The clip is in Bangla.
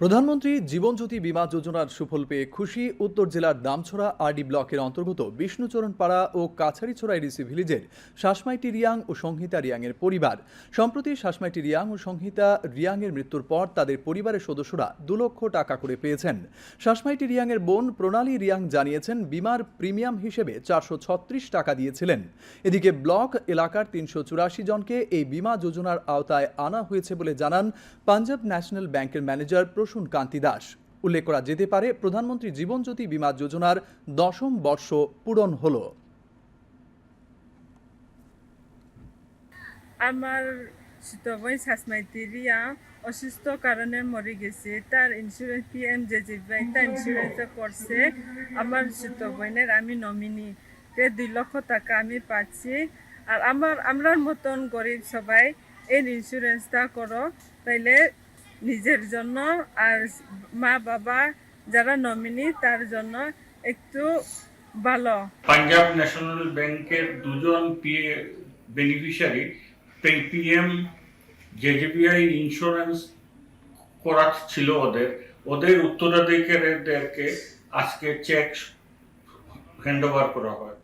প্রধানমন্ত্রী জীবনজ্যোতি বীমা যোজনার সুফল পেয়ে খুশি উত্তর জেলার দামছড়া আরডি ব্লকের অন্তর্গত বিষ্ণুচরণ পাড়া ও কাছারিছড়া এডিসি ভিলেজের শাসমাইটি রিয়াং ও সংহিতা রিয়াংয়ের পরিবার। সম্প্রতি শাসমাইটি রিয়াং ও সংহিতা রিয়াংয়ের মৃত্যুর পর তাদের পরিবারের সদস্যরা দু লক্ষ টাকা করে পেয়েছেন। শাসমাইটি রিয়াংয়ের বোন প্রণালী রিয়াং জানিয়েছেন, বিমার প্রিমিয়াম হিসেবে চারশো ছত্রিশ টাকা দিয়েছিলেন। এদিকে ব্লক এলাকার তিনশো চুরাশি জনকে এই বীমা যোজনার আওতায় আনা হয়েছে বলে জানান পাঞ্জাব ন্যাশনাল ব্যাংকের ম্যানেজার প্রসূন কান্তি দাস। উল্লেখ করা যেতে পারে প্রধানমন্ত্রী জীবনজ্যোতি বীমা যোজনার দশম বর্ষ পূরণ হলো। আমার ছোট ভাই শাসমাইতি রিয়া অসুস্থ কারণে মরে গেছে। তার insurance P M J G ভাই তার ইন্স্যুরেন্স করছে, আমার ছোট বোনের আমি নমিনি তে দুই লক্ষ টাকা আমি পাচ্ছি। আর আমার, আমরার মতন গরিব সবাই এই ইন্স্যুরেন্সটা করো। তাইলে নিজের জন্য আর মা বাবা যারা নমিনি তার জন্য একটু ভালো। পাঞ্জাব ন্যাশনাল ব্যাংকের দুজন PA beneficiary PM JJBI insurance করা ছিল ওদের। ওদের উত্তরাধিকারীদেরকে আজকে চেক হ্যান্ড ওভার করা হয়।